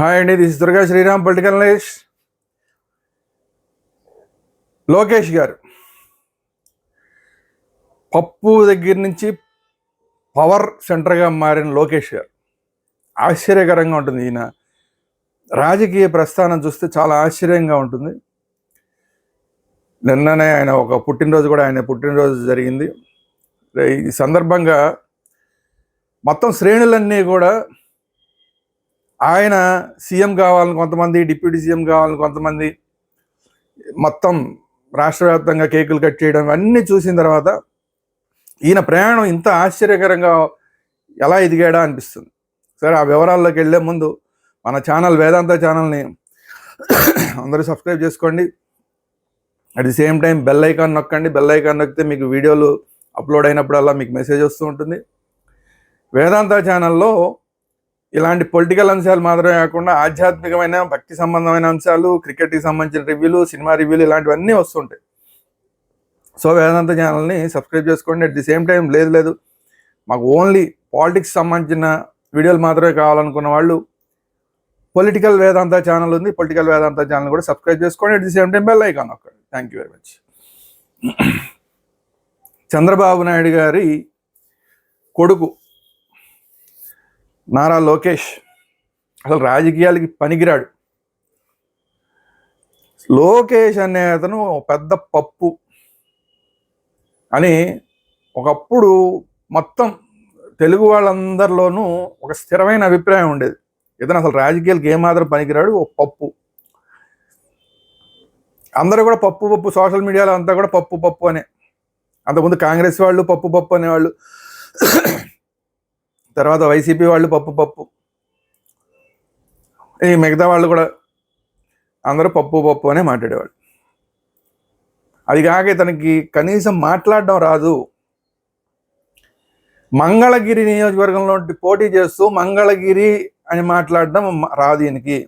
Hi అండి this Durga Sriram political nice Lokesh garu Pappu దగ్గర నుంచి పవర్ సెంటర్గా మారిన లోకేష్ గారు ఆశ్చర్యకరంగా ఉంటుంది ఈయన. రాజకీయ ప్రస్థానం చూస్తే చాలా ఆశ్చర్యంగా ఉంటుంది. నిన్ననే ఆయన ఒక పుట్టినరోజు కూడా ఆయన పుట్టినరోజు జరిగింది. ఈ సందర్భంగా మొత్తం శ్రేణులన్నీ కూడా ఆయన సీఎం కావాలని కొంతమంది డిప్యూటీ సీఎం కావాలని కొంతమంది మొత్తం రాష్ట్ర వ్యాప్తంగా కేకులు కట్ చేయడం అన్నీ చూసిన తర్వాత ఈయన ప్రయాణం ఇంత ఆశ్చర్యకరంగా ఎలా ఎదిగాడా అనిపిస్తుంది. సరే ఆ వివరాల్లోకి వెళ్ళే ముందు మన ఛానల్ వేదాంత ఛానల్ని అందరూ సబ్స్క్రైబ్ చేసుకోండి. At the same time bell icon నొక్కండి. బెల్ ఐకాన్ నొక్కితే మీకు వీడియోలు అప్లోడ్ అయినప్పుడల్లా మీకు మెసేజ్ వస్తూ ఉంటుంది. వేదాంత ఛానల్లో ఇలాంటి పొలిటికల్ అంశాలు మాత్రమే కాకుండా ఆధ్యాత్మికమైన భక్తి సంబంధమైన అంశాలు క్రికెట్కి సంబంధించిన రివ్యూలు సినిమా రివ్యూలు ఇలాంటివన్నీ వస్తుంటాయి. సో వేదాంత ఛానల్ని సబ్స్క్రైబ్ చేసుకోండి. అట్ ది సేమ్ టైం లేదు లేదు. మాకు ఓన్లీ పాలిటిక్స్ సంబంధించిన వీడియోలు మాత్రమే కావాలనుకున్న వాళ్ళు పొలిటికల్ వేదాంత ఛానల్ ఉంది. పొలిటికల్ వేదాంత ఛానల్ కూడా సబ్స్క్రైబ్ చేసుకోండి. At the same time bell icon ఒక్కటి thank you very much Chandrababu Naidu గారి కొడుకు నారా లోకేష్ అసలు రాజకీయాలకి పనికిరాడు. లోకేష్ అనే అతను పెద్ద పప్పు అని ఒకప్పుడు మొత్తం తెలుగు వాళ్ళందరిలోనూ ఒక స్థిరమైన అభిప్రాయం ఉండేది. ఇతను అసలు రాజకీయాలకి ఏమాత్రం పనికిరాడు ఓ పప్పు. అందరూ కూడా పప్పు పప్పు సోషల్ మీడియాలో అంతా కూడా పప్పు పప్పు అనే. అంతకుముందు కాంగ్రెస్ వాళ్ళు పప్పు పప్పు అనేవాళ్ళు. తర్వాత వైసీపీ వాళ్ళు పప్పు పప్పు. ఈ మిగతా వాళ్ళు కూడా అందరూ పప్పు పప్పు అనే మాట్లాడేవాళ్ళు. అది కాక ఇతనికి కనీసం మాట్లాడడం రాదు. మంగళగిరి నియోజకవర్గంలో పోటీ చేస్తూ మంగళగిరి అని మాట్లాడడం రాదు ఈయనకి.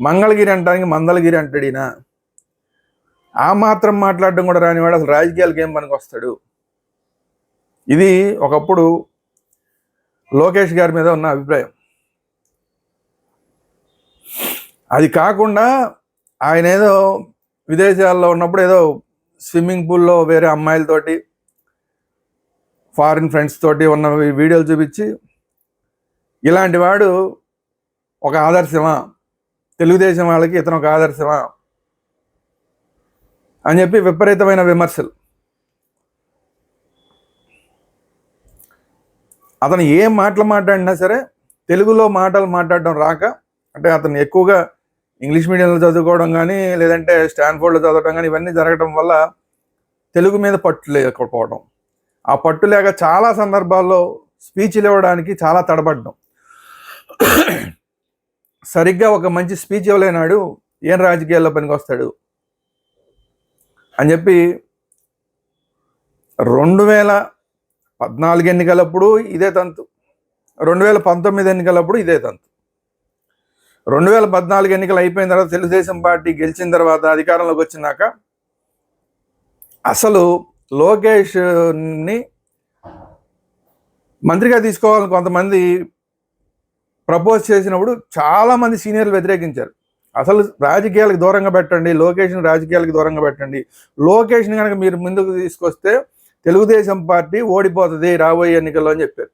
మంగళగిరి అంటానికి మందలగిరి అంటాడు ఈయన. ఆ మాత్రం మాట్లాడడం కూడా రానివాడు అసలు రాజకీయాలకు ఏం పనికి వస్తాడు ఇది ఒకప్పుడు లోకేష్ గారి మీద ఉన్న అభిప్రాయం. అది కాకుండా ఆయన ఏదో విదేశాల్లో ఉన్నప్పుడు ఏదో స్విమ్మింగ్ పూల్లో వేరే అమ్మాయిలతోటి ఫారిన్ ఫ్రెండ్స్ తోటి ఉన్న వీడియోలు చూపించి ఇలాంటి వాడు ఒక ఆదర్శమా? తెలుగుదేశం వాళ్ళకి ఇతను ఒక ఆదర్శమా? అని చెప్పి విపరీతమైన విమర్శలు. అతను ఏ మాటలు మాట్లాడినా సరే తెలుగులో మాటలు మాట్లాడడం రాక అంటే అతను ఎక్కువగా ఇంగ్లీష్ మీడియంలో చదువుకోవడం కానీ లేదంటే స్టాన్ఫోర్డ్లో చదవడం కానీ ఇవన్నీ జరగడం వల్ల తెలుగు మీద పట్టు లేకపోవడం. ఆ పట్టు లేక చాలా సందర్భాల్లో స్పీచ్లు ఇవ్వడానికి చాలా తడబడ్డం. సరిగ్గా ఒక మంచి స్పీచ్ ఇవ్వలేనాడు ఏం రాజకీయాల్లో పనికి వస్తాడు అని చెప్పి రెండు వేల పద్నాలుగు ఎన్నికలప్పుడు ఇదే తంతు. రెండు వేల పంతొమ్మిది ఎన్నికలప్పుడు ఇదే తంతు. రెండు వేల పద్నాలుగు ఎన్నికలు అయిపోయిన తర్వాత తెలుగుదేశం పార్టీ గెలిచిన తర్వాత అధికారంలోకి వచ్చినాక అసలు లోకేష్ని మంత్రిగా తీసుకోవాలని కొంతమంది ప్రపోజ్ చేసినప్పుడు చాలామంది సీనియర్లు వ్యతిరేకించారు. అసలు రాజకీయాలకు దూరంగా పెట్టండి లోకేష్ని రాజకీయాలకు దూరంగా పెట్టండి. లోకేష్ని కనుక మీరు ముందుకు తీసుకొస్తే తెలుగుదేశం పార్టీ ఓడిపోతుంది రాబోయే ఎన్నికల్లో అని చెప్పారు.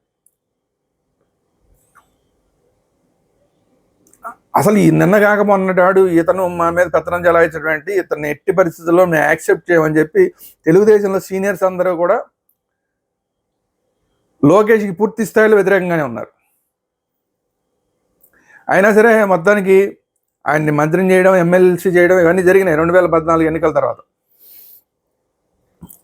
అసలు ఈ నిన్న కాక మొన్నటాడు ఇతను మా మీద పెత్తనం చలాయించినటువంటి ఇతన్ని ఎట్టి పరిస్థితుల్లో మేము యాక్సెప్ట్ చేయమని చెప్పి తెలుగుదేశంలో సీనియర్స్ అందరూ కూడా లోకేష్కి పూర్తి స్థాయిలో వ్యతిరేకంగానే ఉన్నారు. అయినా సరే మొత్తానికి ఆయన్ని మంత్రిని చేయడం ఎమ్మెల్సీ చేయడం ఇవన్నీ జరిగినాయి రెండు వేల పద్నాలుగు ఎన్నికల తర్వాత.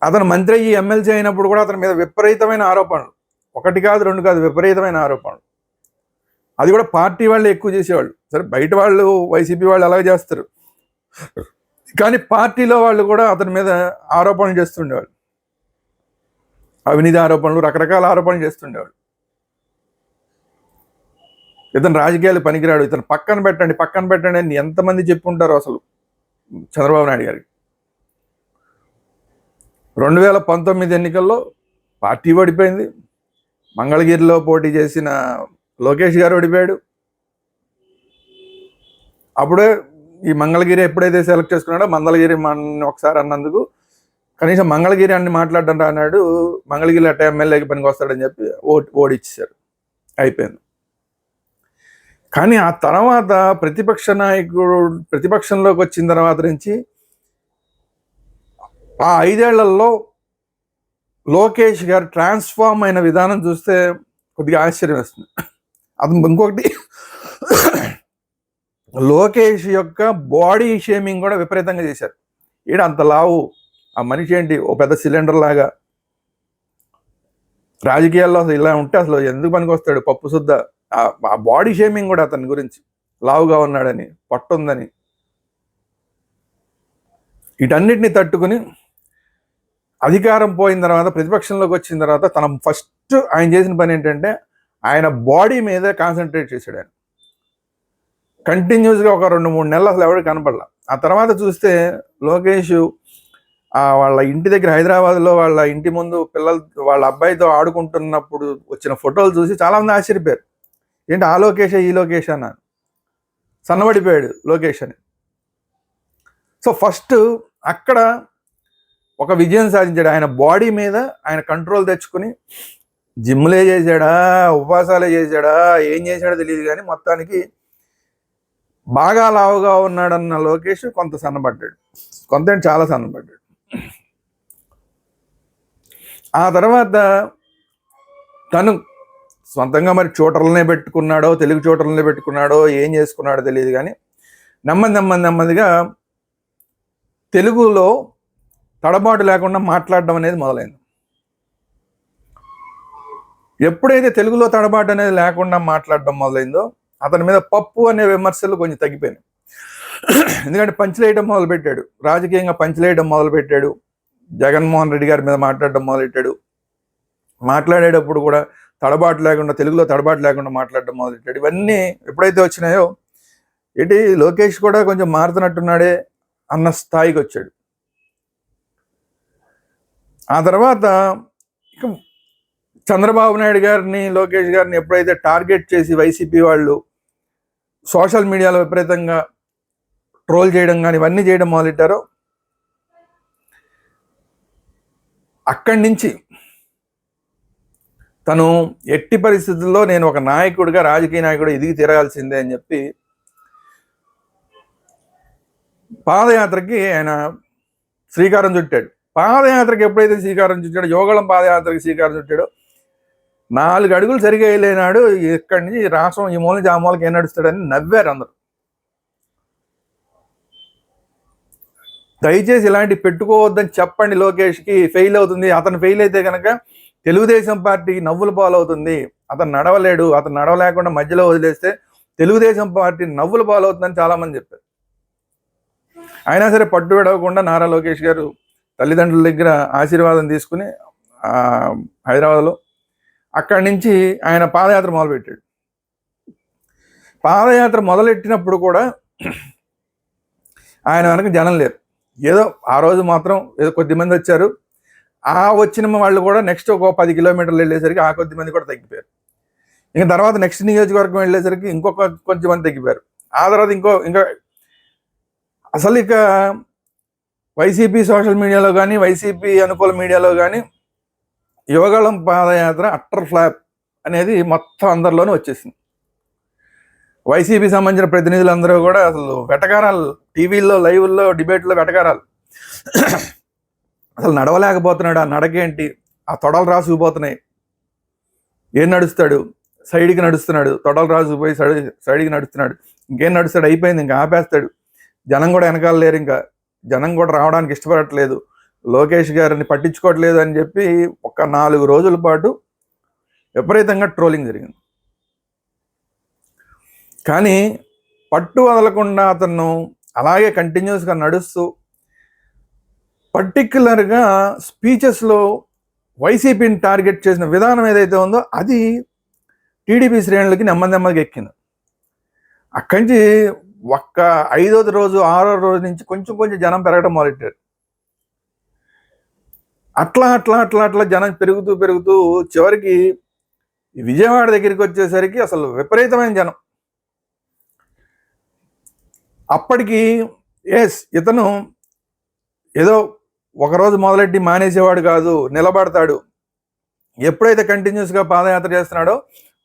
అతను మంత్రి అయ్యి ఎమ్మెల్సీ అయినప్పుడు కూడా అతని మీద విపరీతమైన ఆరోపణలు. ఒకటి కాదు రెండు కాదు విపరీతమైన ఆరోపణలు. అది కూడా పార్టీ వాళ్ళు ఎక్కువ చేసేవాళ్ళు. సరే బయట వాళ్ళు వైసీపీ వాళ్ళు అలాగే చేస్తారు. కానీ పార్టీలో వాళ్ళు కూడా అతని మీద ఆరోపణలు చేస్తుండేవాళ్ళు. అవినీతి ఆరోపణలు రకరకాల ఆరోపణలు చేస్తుండేవాళ్ళు. ఇతను రాజకీయాలు పనికిరాడు. ఇతను పక్కన పెట్టండి పక్కన పెట్టండి అని ఎంతమంది చెప్పుంటారు అసలు చంద్రబాబు నాయుడు గారికి. రెండు వేల పంతొమ్మిది ఎన్నికల్లో పార్టీ ఓడిపోయింది. మంగళగిరిలో పోటీ చేసిన లోకేష్ గారు ఓడిపోయాడు. అప్పుడే ఈ మంగళగిరి ఎప్పుడైతే సెలెక్ట్ చేసుకున్నాడో మంగళగిరి ఒకసారి అన్నందుకు కనీసం మంగళగిరి అన్ని మాట్లాడడం అన్నాడు మంగళగిరి అట్ట ఎమ్మెల్యేకి పనికి వస్తాడని చెప్పి ఓటు ఓడిచ్చారు అయిపోయింది. కానీ ఆ తర్వాత ప్రతిపక్ష నాయకుడు ప్రతిపక్షంలోకి వచ్చిన తర్వాత నుంచి ఆ ఐదేళ్ళలో లోకేష్ గారు ట్రాన్స్ఫార్మ్ అయిన విధానం చూస్తే కొద్దిగా ఆశ్చర్యం వేస్తుంది. అది ఇంకొకటి లోకేష్ యొక్క బాడీ షేమింగ్ కూడా విపరీతంగా చేశారు. ఈడ అంత లావు ఆ మనిషి ఏంటి? ఓ పెద్ద సిలిండర్ లాగా. రాజకీయాల్లో అసలు ఇలా ఉంటే అసలు ఎందుకు పనికి వస్తాడు పప్పు శుద్ధ ఆ బాడీ షేమింగ్ కూడా అతని గురించి. లావుగా ఉన్నాడని పట్టుందని వీటన్నిటిని తట్టుకుని అధికారం పోయిన తర్వాత ప్రతిపక్షంలోకి వచ్చిన తర్వాత తన ఫస్ట్ ఆయన చేసిన పని ఏంటంటే ఆయన బాడీ మీద కాన్సన్ట్రేట్ చేశాడు ఆయన. కంటిన్యూస్గా ఒక రెండు మూడు నెలలు అసలు ఎవరికి కనపడలా. ఆ తర్వాత చూస్తే లోకేష్ వాళ్ళ ఇంటి దగ్గర హైదరాబాద్లో వాళ్ళ ఇంటి ముందు పిల్లలు వాళ్ళ అబ్బాయితో ఆడుకుంటున్నప్పుడు వచ్చిన ఫోటోలు చూసి చాలామంది ఆశ్చర్యపోయారు. ఏంటి ఆ లోకేష్ ఈ లోకేష్? అన్నాను సన్నబడిపోయాడు లోకేష్ అని. సో ఫస్ట్ అక్కడ ఒక విజయం సాధించాడు. ఆయన బాడీ మీద ఆయన కంట్రోల్ తెచ్చుకుని జిమ్లే చేశాడా ఉపవాసాలే చేశాడా ఏం చేశాడో తెలియదు కానీ మొత్తానికి బాగా లావుగా ఉన్నాడన్న లోకేష్ కొంత సన్నబడ్డాడు. కొంత చాలా సన్నబడ్డాడు. ఆ తర్వాత తను సొంతంగా మరి చోటర్లనే పెట్టుకున్నాడో తెలుగు చోటర్లనే పెట్టుకున్నాడో ఏం చేసుకున్నాడో తెలియదు కానీ నెమ్మది నెమ్మది నెమ్మదిగా తెలుగులో తడబాటు లేకుండా మాట్లాడడం అనేది మొదలైంది. ఎప్పుడైతే తెలుగులో తడబాటు అనేది లేకుండా మాట్లాడడం మొదలైందో అతని మీద పప్పు అనే విమర్శలు కొంచెం తగ్గిపోయినాయి. ఎందుకంటే పంచలేయడం మొదలుపెట్టాడు. రాజకీయంగా పంచలేయడం మొదలుపెట్టాడు. జగన్మోహన్ రెడ్డి గారి మీద మాట్లాడడం మొదలెట్టాడు మాట్లాడేటప్పుడు కూడా తడబాటు లేకుండా తెలుగులో తడబాటు లేకుండా మాట్లాడడం మొదలెట్టాడు ఇవన్నీ ఎప్పుడైతే వచ్చినాయో ఏంటి లోకేష్ కూడా కొంచెం మారుతున్నట్టున్నాడే అన్న స్థాయికి వచ్చాడు. ఆ తర్వాత ఇక చంద్రబాబు నాయుడు గారిని లోకేష్ గారిని ఎప్పుడైతే టార్గెట్ చేసి వైసీపీ వాళ్ళు సోషల్ మీడియాలో విపరీతంగా ట్రోల్ చేయడం కానీ ఇవన్నీ చేయడం మొదలెట్టారో అక్కడి నుంచి తను ఎట్టి పరిస్థితుల్లో నేను ఒక నాయకుడిగా రాజకీయ నాయకుడు ఎదిగి తిరగాల్సిందే అని చెప్పి పాదయాత్రకి ఆయన శ్రీకారం చుట్టాడు. పాదయాత్రకు ఎప్పుడైతే శ్రీకారం చుట్టాడో యోగళం పాదయాత్రకు శ్రీకారం చుట్టాడో నాలుగు అడుగులు సరిగా వేయలేనాడు ఇక్కడి నుంచి రాష్ట్రం ఈ మూల నుంచి ఆ మూలకి ఏం నడుస్తాడని నవ్వారు అందరు. దయచేసి ఇలాంటి పెట్టుకోవద్దని చెప్పండి లోకేష్కి ఫెయిల్ అవుతుంది. అతను ఫెయిల్ అయితే కనుక తెలుగుదేశం పార్టీకి నవ్వుల పాలవుతుంది. అతను నడవలేడు. అతను నడవలేకుండా మధ్యలో వదిలేస్తే తెలుగుదేశం పార్టీ నవ్వుల పాలవుతుందని చాలామంది చెప్పారు. అయినా సరే పట్టు విడవకుండా నారా లోకేష్ గారు తల్లిదండ్రుల దగ్గర ఆశీర్వాదం తీసుకుని హైదరాబాద్లో అక్కడి నుంచి ఆయన పాదయాత్ర మొదలుపెట్టాడు. పాదయాత్ర మొదలెట్టినప్పుడు కూడా ఆయన వెనక జనం లేరు. ఏదో ఆ రోజు మాత్రం ఏదో కొద్ది మంది వచ్చారు. ఆ వచ్చిన వాళ్ళు కూడా నెక్స్ట్ ఒక పది కిలోమీటర్లు వెళ్ళేసరికి ఆ కొద్ది మంది కూడా తగ్గిపోయారు. ఇంకా తర్వాత నెక్స్ట్ నియోజకవర్గం వెళ్ళేసరికి ఇంకొక కొంచెం మంది తగ్గిపోయారు. ఆ తర్వాత ఇంకో ఇంకా అసలు ఇక వైసీపీ సోషల్ మీడియాలో కానీ వైసీపీ అనుకూల మీడియాలో కానీ యువగళం పాదయాత్ర అట్టర్ ఫ్లాప్ అనేది మొత్తం అందరిలోనూ వచ్చేసింది. వైసీపీ సంబంధించిన ప్రతినిధులందరూ కూడా అసలు వెటకారాలు టీవీల్లో లైవ్ల్లో డిబేట్లో వెటకారాలు. అసలు నడవలేకపోతున్నాడు ఆ నడకేంటి ఆ తొడలు రాసుకుపోతున్నాయి. ఏం నడుస్తాడు? సైడ్కి నడుస్తున్నాడు. తొడలు రాసుకుపోయి సైడ్ సైడ్కి నడుస్తున్నాడు. ఇంకేం నడుస్తాడు? అయిపోయింది ఇంకా ఆపేస్తాడు. జనం కూడా వెనకాల లేరు ఇంకా. జనం కూడా రావడానికి ఇష్టపడట్లేదు. లోకేష్ గారిని పట్టించుకోవట్లేదు అని చెప్పి ఒక నాలుగు రోజుల పాటు విపరీతంగా ట్రోలింగ్ జరిగింది. కానీ పట్టు వదలకుండా అతను అలాగే కంటిన్యూస్గా నడుస్తూ పర్టిక్యులర్గా స్పీచెస్లో వైసీపీని టార్గెట్ చేసిన విధానం ఏదైతే ఉందో అది టీడీపీ శ్రేణులకి నెమ్మది నెమ్మదిగా ఎక్కింది. అక్కడి నుంచి ఒక్క ఐదోది రోజు ఆరో రోజు నుంచి కొంచెం కొంచెం జనం పెరగడం మొదలెట్టారు. అట్లా అట్లా అట్లా అట్లా జనం పెరుగుతూ పెరుగుతూ చివరికి విజయవాడ దగ్గరికి వచ్చేసరికి అసలు విపరీతమైన జనం. అప్పటికి ఎస్ ఇతను ఏదో ఒకరోజు మొదలెట్టి మానేసేవాడు కాదు నిలబడతాడు. ఎప్పుడైతే కంటిన్యూస్గా పాదయాత్ర చేస్తున్నాడో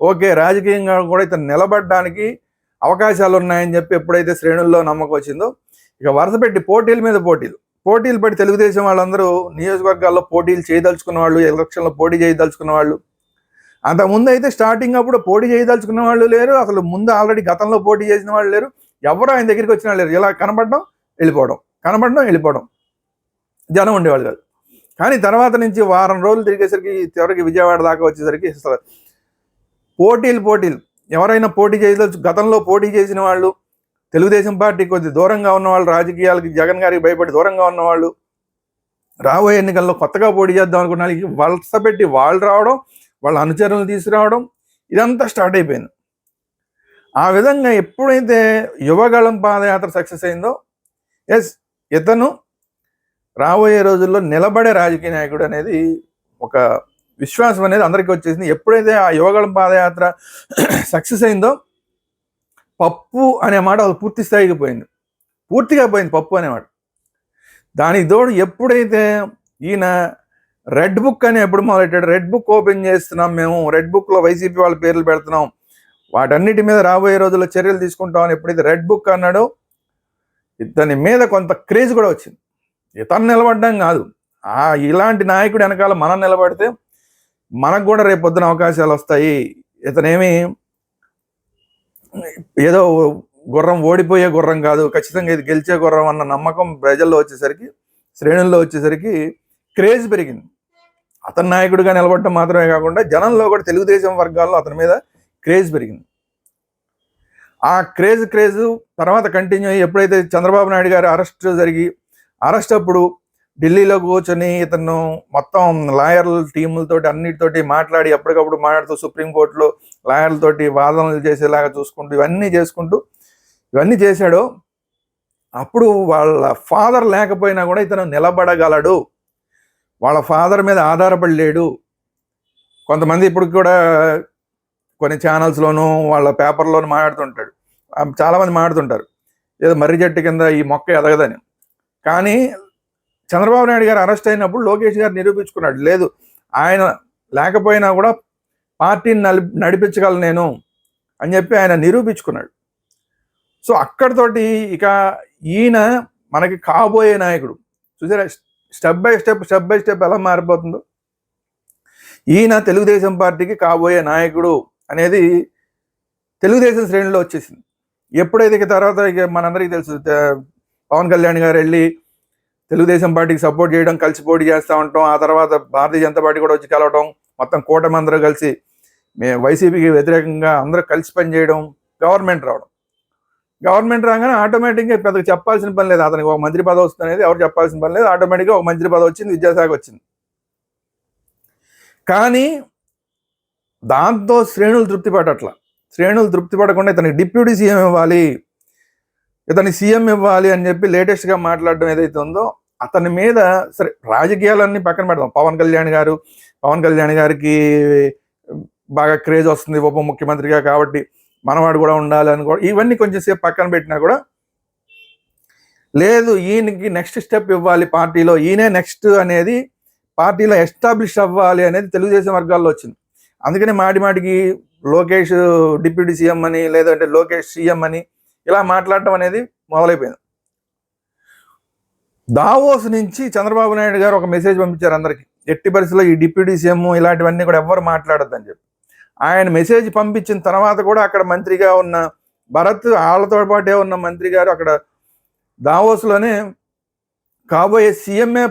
ఓకే రాజకీయంగా కూడా ఇతను నిలబడడానికి అవకాశాలు ఉన్నాయని చెప్పి ఎప్పుడైతే శ్రేణుల్లో నమ్మకం వచ్చిందో ఇక వరుస పెట్టి పోటీల మీద పోటీలు. పోటీలు పడి తెలుగుదేశం వాళ్ళందరూ నియోజకవర్గాల్లో పోటీలు చేయదలుచుకున్న వాళ్ళు ఎలక్షన్లో పోటీ చేయదలుచుకున్న వాళ్ళు. అంతకుముందు అయితే స్టార్టింగ్ అప్పుడు పోటీ చేయదలుచుకున్న వాళ్ళు లేరు అసలు ముందు ఆల్రెడీ గతంలో పోటీ చేసిన వాళ్ళు లేరు. ఎవరు ఆయన దగ్గరికి వచ్చిన వాళ్ళు లేరు. ఇలా కనపడడం వెళ్ళిపోవడం కనపడడం వెళ్ళిపోవడం. జనం ఉండేవాళ్ళు కాదు. కానీ తర్వాత నుంచి వారం రోజులు తిరిగేసరికి చివరికి విజయవాడ దాకా వచ్చేసరికి అసలు పోటీలు పోటీలు. ఎవరైనా పోటీ చేయదలుచు గతంలో పోటీ చేసిన వాళ్ళు తెలుగుదేశం పార్టీ కొద్ది దూరంగా ఉన్నవాళ్ళు రాజకీయాలకి జగన్ గారికి భయపడి దూరంగా ఉన్నవాళ్ళు రాబోయే ఎన్నికల్లో కొత్తగా పోటీ చేద్దాం అనుకున్న వాళ్ళకి వలస పెట్టి వాళ్ళు రావడం వాళ్ళ అనుచరులను తీసుకురావడం ఇదంతా స్టార్ట్ అయిపోయింది. ఆ విధంగా ఎప్పుడైతే యువగళం పాదయాత్ర సక్సెస్ అయిందో ఎస్ ఇతను రాబోయే రోజుల్లో నిలబడే రాజకీయ నాయకుడు అనేది ఒక విశ్వాసం అనేది అందరికీ వచ్చేసింది. ఎప్పుడైతే ఆ యువగళం పాదయాత్ర సక్సెస్ అయిందో పప్పు అనే మాట అది పూర్తి స్థాయికి పోయింది. పూర్తిగా పోయింది పప్పు అనేమాట దానికి తోడు ఎప్పుడైతే ఈయన రెడ్ బుక్ అని ఎప్పుడు మొదలెట్టాడు? రెడ్ బుక్ ఓపెన్ చేస్తున్నాం మేము. రెడ్ బుక్లో వైసీపీ వాళ్ళ పేర్లు పెడుతున్నాం. వాటన్నిటి మీద రాబోయే రోజుల్లో చర్యలు తీసుకుంటామని ఎప్పుడైతే రెడ్ బుక్ అన్నాడో ఇతని మీద కొంత క్రేజ్ కూడా వచ్చింది. ఇతను నిలబడడం కాదు. ఆ ఇలాంటి నాయకుడు వెనకాల మనం నిలబడితే మనకు కూడా రేపు పొద్దున అవకాశాలు వస్తాయి. ఇతనేమి ఏదో గుర్రం ఓడిపోయే గుర్రం కాదు ఖచ్చితంగా ఇది గెలిచే గుర్రం అన్న నమ్మకం ప్రజల్లో వచ్చేసరికి శ్రేణుల్లో వచ్చేసరికి క్రేజ్ పెరిగింది. అతని నాయకుడిగా నిలబడటం మాత్రమే కాకుండా జనంలో కూడా తెలుగుదేశం వర్గాల్లో అతని మీద క్రేజ్ పెరిగింది. ఆ క్రేజ్ క్రేజ్ తర్వాత కంటిన్యూ అయ్యి ఎప్పుడైతే చంద్రబాబు నాయుడు గారి అరెస్ట్ జరిగి అరెస్ట్ అప్పుడు ఢిల్లీలో కూర్చొని ఇతను మొత్తం లాయర్ల టీములతోటి అన్నిటితోటి మాట్లాడి ఎప్పటికప్పుడు మాట్లాడుతూ సుప్రీంకోర్టులో లాయర్లతోటి వాదనలు చేసేలాగా చూసుకుంటూ ఇవన్నీ చేసుకుంటూ ఇవన్నీ చేశాడు. అప్పుడు వాళ్ళ ఫాదర్ లేకపోయినా కూడా ఇతను నిలబడగలడు. వాళ్ళ ఫాదర్ మీద ఆధారపడి లేడు. కొంతమంది ఇప్పుడు కూడా కొన్ని ఛానల్స్లోనూ వాళ్ళ పేపర్లోనూ మాట్లాడుతుంటాడు. చాలామంది మాట్లాడుతుంటారు. ఏదో మర్రి చెట్టు కింద ఈ మొక్క ఎదగదని. కానీ చంద్రబాబు నాయుడు గారు అరెస్ట్ అయినప్పుడు లోకేష్ గారు నిరూపించుకున్నాడు. లేదు ఆయన లేకపోయినా కూడా పార్టీని నలి నడిపించగలను నేను అని చెప్పి ఆయన నిరూపించుకున్నాడు. సో అక్కడితోటి ఇక ఈయన మనకి కాబోయే నాయకుడు. చూసారా step by step step by step ఎలా మారిపోతుందో? ఈయన తెలుగుదేశం పార్టీకి కాబోయే నాయకుడు అనేది తెలుగుదేశం శ్రేణిలో వచ్చేసింది. ఎప్పుడైతే ఇక తర్వాత ఇక మనందరికీ తెలుసు పవన్ కళ్యాణ్ గారు వెళ్ళి తెలుగుదేశం పార్టీకి సపోర్ట్ చేయడం కలిసి పోటీ చేస్తూ ఉంటాం. ఆ తర్వాత భారతీయ జనతా పార్టీ కూడా వచ్చి కలవటం మొత్తం కూటమి అందరూ కలిసి మే వైసీపీకి వ్యతిరేకంగా అందరూ కలిసి పనిచేయడం గవర్నమెంట్ రావడం. గవర్నమెంట్ రాగానే ఆటోమేటిక్గా పెద్దగా చెప్పాల్సిన పని లేదు. అతనికి ఒక మంత్రి పదవి వస్తుంది అనేది ఎవరు చెప్పాల్సిన పని లేదు. ఆటోమేటిక్గా ఒక మంత్రి పదవి వచ్చింది విద్యాశాఖ వచ్చింది. కానీ దాంతో శ్రేణులు తృప్తి పడట్ల. శ్రేణులు తృప్తి పడకుండా ఇతనికి డిప్యూటీ సీఎం ఇవ్వాలి. ఇతని సీఎం ఇవ్వాలి అని చెప్పి లేటెస్ట్గా మాట్లాడడం ఏదైతే ఉందో అతని మీద సరే రాజకీయాలన్నీ పక్కన పెడదాం. పవన్ కళ్యాణ్ గారు పవన్ కళ్యాణ్ గారికి బాగా క్రేజ్ వస్తుంది ఉప ముఖ్యమంత్రిగా కాబట్టి మనవాడు కూడా ఉండాలి అని కూడా ఇవన్నీ కొంచెం సేపు పక్కన పెట్టినా కూడా లేదు ఈయనకి నెక్స్ట్ స్టెప్ ఇవ్వాలి పార్టీలో. ఈయనే నెక్స్ట్ అనేది పార్టీలో ఎస్టాబ్లిష్ అవ్వాలి అనేది తెలుగుదేశం వర్గాల్లో వచ్చింది. అందుకని మాటి మాటికి లోకేష్ డిప్యూటీ సీఎం అని లేదంటే లోకేష్ సీఎం అని ఇలా మాట్లాడటం అనేది మొదలైపోయింది. దావోస్ నుంచి చంద్రబాబు నాయుడు గారు ఒక మెసేజ్ పంపించారు అందరికి. ఎట్టి పరిస్థితుల్లో ఈ డిప్యూటీ సీఎం ఇలాంటివన్నీ కూడా ఎవ్వరు అని చెప్పి. ఆయన మెసేజ్ పంపించిన తర్వాత కూడా అక్కడ మంత్రిగా ఉన్న భరత్ వాళ్ళతో పాటే ఉన్న మంత్రి గారు అక్కడ దావోస్లోనే కాబోయే సీఎంఏ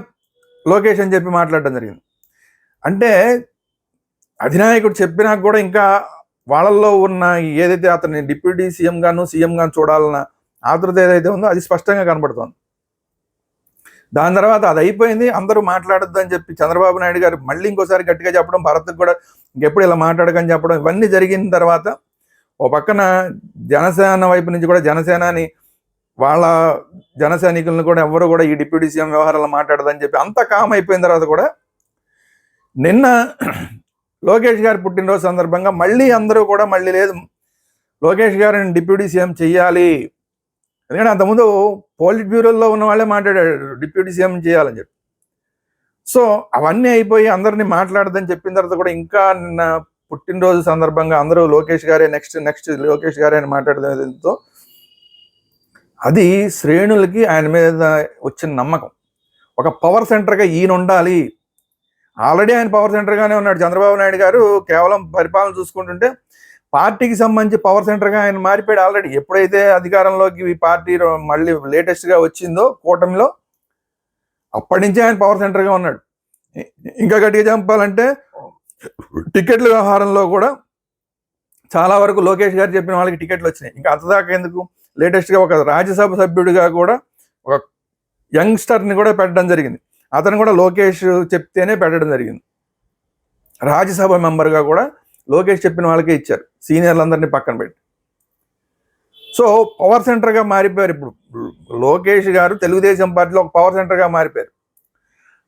లోకేష్ అని చెప్పి మాట్లాడడం జరిగింది. అంటే అధినాయకుడు చెప్పినా కూడా ఇంకా వాళ్ళల్లో ఉన్న ఏదైతే అతన్ని డిప్యూటీ సీఎం గాను సీఎం గాను చూడాలన్న ఆతృత ఏదైతే ఉందో అది స్పష్టంగా కనబడుతోంది. దాని తర్వాత అది అయిపోయింది అందరూ మాట్లాడొద్దని అని చెప్పి చంద్రబాబు నాయుడు గారు మళ్ళీ ఇంకోసారి గట్టిగా చెప్పడం భరత్కి కూడా ఇంకెప్పుడు ఇలా మాట్లాడకని చెప్పడం ఇవన్నీ జరిగిన తర్వాత ఓ పక్కన జనసేన వైపు నుంచి కూడా జనసేనాని వాళ్ళ జన సైనికులను కూడా ఎవరు కూడా ఈ డిప్యూటీ సీఎం వ్యవహారాలు మాట్లాడదని చెప్పి అంత కామ్ అయిపోయిన తర్వాత కూడా నిన్న లోకేష్ గారి పుట్టినరోజు సందర్భంగా మళ్ళీ అందరూ కూడా మళ్ళీ లేదు. లోకేష్ గారిని డిప్యూటీ సీఎం చెయ్యాలి. ఎందుకంటే అంతకుముందు పోలిట్ బ్యూరోలో ఉన్న వాళ్ళే మాట్లాడాడు డిప్యూటీ సీఎం చేయాలని చెప్పి. సో అవన్నీ అయిపోయి అందరినీ మాట్లాడదని చెప్పిన తర్వాత కూడా ఇంకా నిన్న పుట్టినరోజు సందర్భంగా అందరూ లోకేష్ గారే నెక్స్ట్ నెక్స్ట్ లోకేష్ గారే అని మాట్లాడడంతో అది శ్రేణులకి ఆయన మీద వచ్చిన నమ్మకం. ఒక పవర్ సెంటర్గా ఈయన ఉండాలి ఆల్రెడీ ఆయన పవర్ సెంటర్గానే ఉన్నాడు. చంద్రబాబు నాయుడు గారు కేవలం పరిపాలన చూసుకుంటుంటే పార్టీకి సంబంధించి పవర్ సెంటర్గా ఆయన మారిపోయాడు ఆల్రెడీ. ఎప్పుడైతే అధికారంలోకి ఈ పార్టీ మళ్ళీ లేటెస్ట్గా వచ్చిందో కూటమిలో అప్పటి నుంచే ఆయన పవర్ సెంటర్గా ఉన్నాడు. ఇంకా గట్టిగా చెప్పాలంటే టికెట్ల వ్యవహారంలో కూడా చాలా వరకు లోకేష్ గారు చెప్పిన వాళ్ళకి టికెట్లు వచ్చినాయి. ఇంకా అంతదాకా ఎందుకు? లేటెస్ట్గా ఒక రాజ్యసభ సభ్యుడిగా కూడా ఒక యంగ్స్టర్ని కూడా పెట్టడం జరిగింది. అతను కూడా లోకేష్ చెప్తేనే పెట్టడం జరిగింది. రాజ్యసభ మెంబర్గా కూడా లోకేష్ చెప్పిన వాళ్ళకే ఇచ్చారు. సీనియర్లందరినీ పక్కన పెట్టి. సో పవర్ సెంటర్గా మారిపోయారు ఇప్పుడు. లోకేష్ గారు తెలుగుదేశం పార్టీలో ఒక పవర్ సెంటర్గా మారిపోయారు.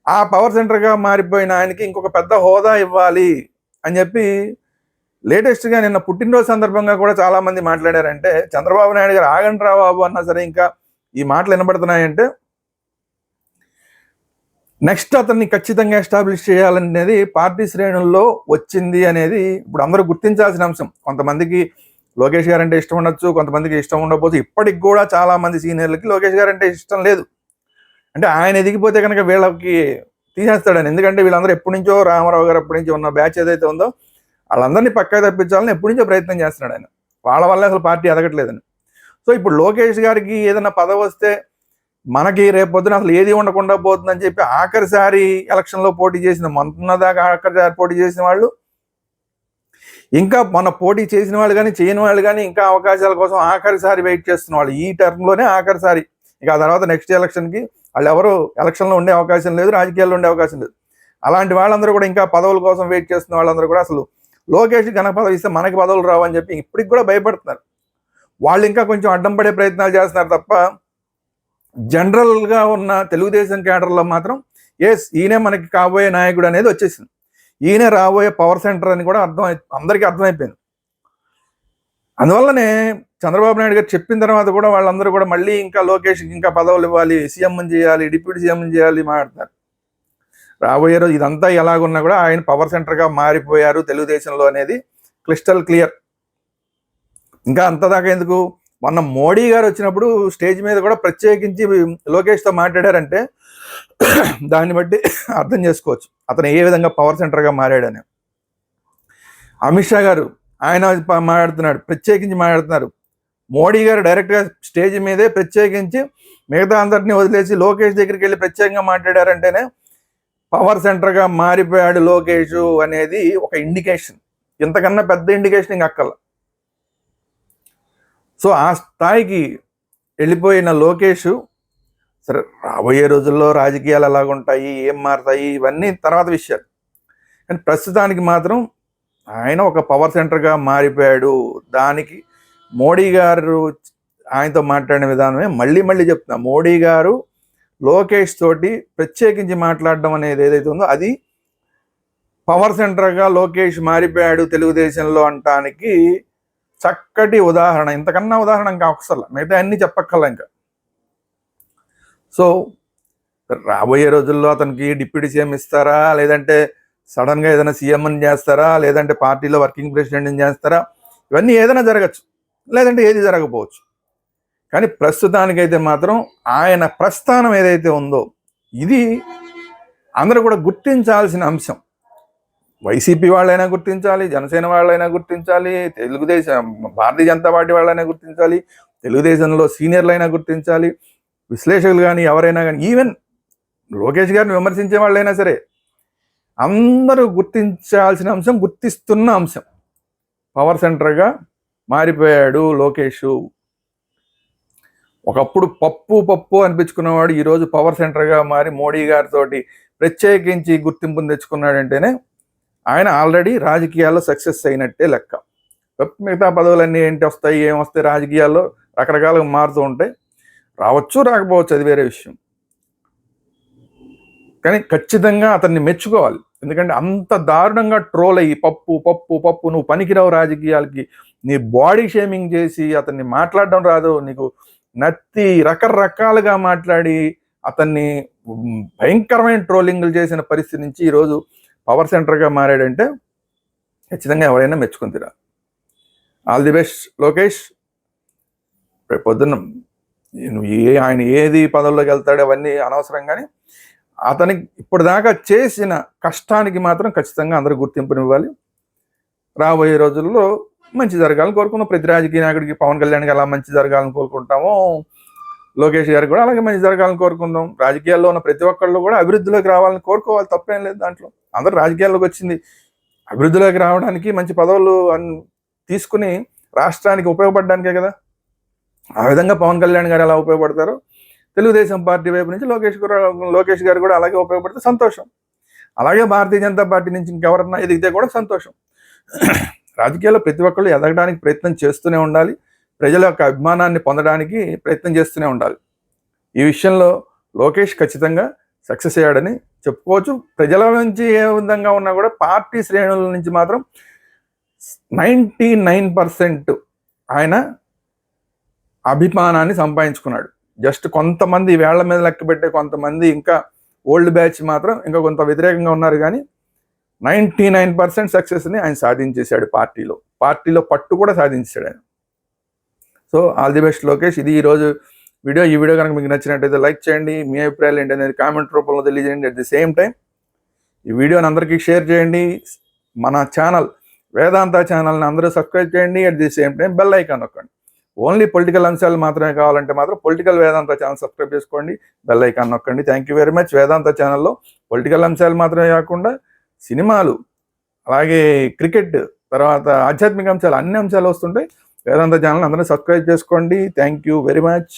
ఆ పవర్ సెంటర్గా మారిపోయిన ఆయనకి ఇంకొక పెద్ద హోదా ఇవ్వాలి అని చెప్పి లేటెస్ట్గా నిన్న పుట్టినరోజు సందర్భంగా కూడా చాలామంది మాట్లాడారంటే చంద్రబాబు నాయుడు గారు ఆగండి రా బాబు అన్నా సరే ఇంకా ఈ మాటలు వినబడుతున్నాయంటే నెక్స్ట్ అతన్ని ఖచ్చితంగా ఎస్టాబ్లిష్ చేయాలనేది పార్టీ శ్రేణుల్లో వచ్చింది అనేది ఇప్పుడు అందరూ గుర్తించాల్సిన అంశం. కొంతమందికి లోకేష్ గారు అంటే ఇష్టం ఉండొచ్చు కొంతమందికి ఇష్టం ఉండకపోతే ఇప్పటికి కూడా చాలా మంది సీనియర్లకి లోకేష్ గారు అంటే ఇష్టం లేదు. అంటే ఆయన ఎదిగిపోతే కనుక వీళ్ళకి తీసేస్తాడని. ఎందుకంటే వీళ్ళందరూ ఎప్పటి నుంచో రామారావు గారు ఎప్పటి నుంచి ఉన్న బ్యాచ్ ఏదైతే ఉందో వాళ్ళందరినీ పక్కా తప్పించాలని ఎప్పటి నుంచో ప్రయత్నం చేస్తున్నాడు ఆయన. వాళ్ళ వల్ల అసలు పార్టీ ఎదగట్లేదని. సో ఇప్పుడు లోకేష్ గారికి ఏదైనా పదవి వస్తే మనకి రేపొద్దున అసలు ఏది ఉండకుండా పోతుందని చెప్పి ఆఖరిసారి ఎలక్షన్లో పోటీ చేసిన మొన్నదాకా ఆఖరిసారి పోటీ చేసిన వాళ్ళు ఇంకా మన పోటీ చేసిన వాళ్ళు కానీ చేయని వాళ్ళు కానీ ఇంకా అవకాశాల కోసం ఆఖరిసారి వెయిట్ చేస్తున్న వాళ్ళు. ఈ టర్మ్లోనే ఆఖరిసారి. ఇక ఆ తర్వాత నెక్స్ట్ ఎలక్షన్కి వాళ్ళు ఎవరు ఎలక్షన్లో ఉండే అవకాశం లేదు రాజకీయాల్లో ఉండే అవకాశం లేదు. అలాంటి వాళ్ళందరూ కూడా ఇంకా పదవుల కోసం వెయిట్ చేస్తున్న వాళ్ళందరూ కూడా అసలు లోకేష్ ఘన పదవి ఇస్తే మనకి పదవులు రావని చెప్పి ఇప్పటికి కూడా భయపడుతున్నారు. వాళ్ళు ఇంకా కొంచెం అడ్డం పడే ప్రయత్నాలు చేస్తున్నారు తప్ప జనరల్గా ఉన్న తెలుగుదేశం కేడర్లో మాత్రం ఎస్ ఈయనే మనకి కాబోయే నాయకుడు అనేది వచ్చేసింది. ఈయనే రాబోయే పవర్ సెంటర్ అని కూడా అర్థం అందరికీ అర్థమైపోయింది. అందువల్లనే చంద్రబాబు నాయుడు గారు చెప్పిన తర్వాత కూడా వాళ్ళందరూ కూడా మళ్ళీ ఇంకా లోకేష్ ఇంకా పదవులు ఇవ్వాలి సీఎం చేయాలి డిప్యూటీ సీఎం చేయాలి మాట్లాడుతున్నారు. రాబోయే రోజు ఇదంతా ఎలాగున్నా కూడా ఆయన పవర్ సెంటర్గా మారిపోయారు తెలుగుదేశంలో అనేది క్లిస్టల్ క్లియర్. ఇంకా అంతదాకా ఎందుకు? మొన్న మోడీ గారు వచ్చినప్పుడు స్టేజ్ మీద కూడా ప్రత్యేకించి లోకేష్తో మాట్లాడారంటే దాన్ని బట్టి అర్థం చేసుకోవచ్చు. అతను ఏ విధంగా పవర్ సెంటర్గా మారాడని. అమిత్ షా గారు ఆయన మాట్లాడుతున్నాడు ప్రత్యేకించి మాట్లాడుతున్నారు. మోడీ గారు డైరెక్ట్గా స్టేజ్ మీదే ప్రత్యేకించి మిగతా అందరినీ వదిలేసి లోకేష్ దగ్గరికి వెళ్ళి ప్రత్యేకంగా మాట్లాడారంటేనే పవర్ సెంటర్గా మారిపోయాడు లోకేష్ అనేది ఒక ఇండికేషన్ ఇంతకన్నా పెద్ద ఇండికేషన్ ఇంక అక్కల సో ఆ స్థాయికి వెళ్ళిపోయిన లోకేష్ సరే రాబోయే రోజుల్లో రాజకీయాలు ఎలాగుంటాయి ఏం మారుతాయి ఇవన్నీ తర్వాత విషయాలు. కానీ ప్రస్తుతానికి మాత్రం ఆయన ఒక పవర్ సెంటర్గా మారిపోయాడు. దానికి మోడీ గారు ఆయనతో మాట్లాడిన విధానమే మళ్ళీ మళ్ళీ చెప్తున్నా. మోడీ గారు లోకేష్ తోటి ప్రత్యేకించి మాట్లాడడం అనేది ఏదైతే ఉందో అది పవర్ సెంటర్గా లోకేష్ మారిపోయాడు తెలుగుదేశంలో అనటానికి చక్కటి ఉదాహరణ ఇంతకన్నా ఉదాహరణ ఇంకా అవసరం మిగతా అన్ని చెప్పక్కర్లా ఇంకా. సో రాబోయే రోజుల్లో అతనికి డిప్యూటీ సీఎం ఇస్తారా? లేదంటే సడన్గా ఏదైనా సీఎం అని చేస్తారా? లేదంటే పార్టీలో వర్కింగ్ ప్రెసిడెంట్ చేస్తారా? ఇవన్నీ ఏదైనా జరగచ్చు. లేదంటే ఏది జరగకపోవచ్చు. కానీ ప్రస్తుతానికైతే మాత్రం ఆయన ప్రస్థానం ఏదైతే ఉందో ఇది అందరూ కూడా గుర్తించాల్సిన అంశం. వైసీపీ వాళ్ళైనా గుర్తించాలి జనసేన వాళ్ళైనా గుర్తించాలి తెలుగుదేశం భారతీయ జనతా పార్టీ వాళ్ళైనా గుర్తించాలి తెలుగుదేశంలో సీనియర్లైనా గుర్తించాలి విశ్లేషకులు కానీ ఎవరైనా కానీ ఈవెన్ లోకేష్ గారిని విమర్శించే వాళ్ళైనా సరే అందరూ గుర్తించాల్సిన అంశం గుర్తిస్తున్న అంశం. పవర్ సెంటర్గా మారిపోయాడు లోకేష్. ఒకప్పుడు పప్పు పప్పు అనిపించుకున్నవాడు ఈరోజు పవర్ సెంటర్గా మారి మోడీ గారితోటి ప్రత్యేకించి గుర్తింపును తెచ్చుకున్నాడంటేనే ఆయన ఆల్రెడీ రాజకీయాల్లో సక్సెస్ అయినట్టే లెక్క. మిగతా పదవులన్నీ ఏంటి వస్తాయి ఏమొస్తాయి రాజకీయాల్లో? రకరకాలుగా మారుతూ ఉంటాయి. రావచ్చు రాకపోవచ్చు అది వేరే విషయం. కానీ ఖచ్చితంగా అతన్ని మెచ్చుకోవాలి. ఎందుకంటే అంత దారుణంగా ట్రోల్ అయ్యి పప్పు పప్పు పప్పు నువ్వు పనికిరావు రాజకీయాలకి. నీ బాడీ షేమింగ్ చేసి అతన్ని మాట్లాడడం రాదు. నీకు నత్తి రకరకాలుగా మాట్లాడి అతన్ని భయంకరమైన ట్రోలింగ్లు చేసిన పరిస్థితి నుంచి ఈరోజు పవర్ సెంటర్గా మారాడంటే ఖచ్చితంగా ఎవరైనా మెచ్చుకుందిరా ఆల్ ది బెస్ట్ లోకేష్. రేపు పొద్దున్న నువ్వు ఏ ఆయన ఏది పదవుల్లోకి వెళ్తాడో అవన్నీ అనవసరం కానీ అతనికి ఇప్పటిదాకా చేసిన కష్టానికి మాత్రం ఖచ్చితంగా అందరూ గుర్తింపునివ్వాలి. రాబోయే రోజుల్లో మంచి జరగాలని కోరుకున్నాం ప్రతి రాజకీయ నాయకుడికి పవన్ కళ్యాణ్కి అలా మంచి జరగాలని కోరుకుంటాము లోకేష్ గారికి కూడా అలాగే మంచి జరగాలని కోరుకుందాం. రాజకీయాల్లో ఉన్న ప్రతి ఒక్కళ్ళు కూడా అభివృద్ధిలోకి రావాలని కోరుకోవాలి తప్పేం లేదు దాంట్లో. అందరూ రాజకీయాల్లోకి వచ్చింది. అభివృద్ధిలోకి రావడానికి మంచి పదవులు తీసుకుని రాష్ట్రానికి ఉపయోగపడడానికే కదా. ఆ విధంగా పవన్ కళ్యాణ్ గారు ఎలా ఉపయోగపడతారు తెలుగుదేశం పార్టీ వైపు నుంచి లోకేష్ లోకేష్ గారు కూడా అలాగే ఉపయోగపడితే సంతోషం. అలాగే భారతీయ జనతా పార్టీ నుంచి ఇంకెవరన్నా ఎదిగితే కూడా సంతోషం. రాజకీయాల్లో ప్రతి ఒక్కళ్ళు ఎదగడానికి ప్రయత్నం చేస్తూనే ఉండాలి. ప్రజల యొక్క అభిమానాన్ని పొందడానికి ప్రయత్నం చేస్తూనే ఉండాలి. ఈ విషయంలో లోకేష్ ఖచ్చితంగా సక్సెస్ అయ్యాడని చెప్పుకోవచ్చు. ప్రజల నుంచి ఏ విధంగా ఉన్నా కూడా పార్టీ శ్రేణుల నుంచి మాత్రం నైంటీ నైన్ పర్సెంట్ ఆయన అభిమానాన్ని సంపాదించుకున్నాడు. జస్ట్ కొంతమంది వేళ్ళ మీద లెక్క పెట్టే కొంతమంది ఇంకా ఓల్డ్ బ్యాచ్ మాత్రం ఇంకా కొంత వ్యతిరేకంగా ఉన్నారు కానీ నైంటీ నైన్ పర్సెంట్ సక్సెస్ని ఆయన సాధించేశాడు పార్టీలో. పార్టీలో పట్టు కూడా సాధించాడు ఆయన. So all the best Lokesh. ఇది ఈరోజు వీడియో ఈ వీడియో కనుక మీకు నచ్చినట్టయితే లైక్ చేయండి. మీ అభిప్రాయాలు ఏంటి అనేది కామెంట్ రూపంలో తెలియజేయండి. అట్ ది సేమ్ టైం ఈ వీడియోని అందరికీ షేర్ చేయండి. మన ఛానల్ వేదాంత ఛానల్ని అందరూ సబ్స్క్రైబ్ చేయండి. At the same time bell icon నొక్కండి. ఓన్లీ పొలిటికల్ అంశాలు మాత్రమే కావాలంటే మాత్రం పొలిటికల్ వేదాంత ఛానల్ సబ్స్క్రైబ్ చేసుకోండి. బెల్ ఐకాన్ నొక్కండి. Thank you very much Vedanta ఛానల్లో పొలిటికల్ అంశాలు మాత్రమే కాకుండా సినిమాలు అలాగే క్రికెట్ తర్వాత ఆధ్యాత్మిక అంశాలు అన్ని అంశాలు వస్తుంటాయి వేదాంత ఛానల్ అందరూ సబ్స్క్రైబ్ చేసుకోండి. Thank you very much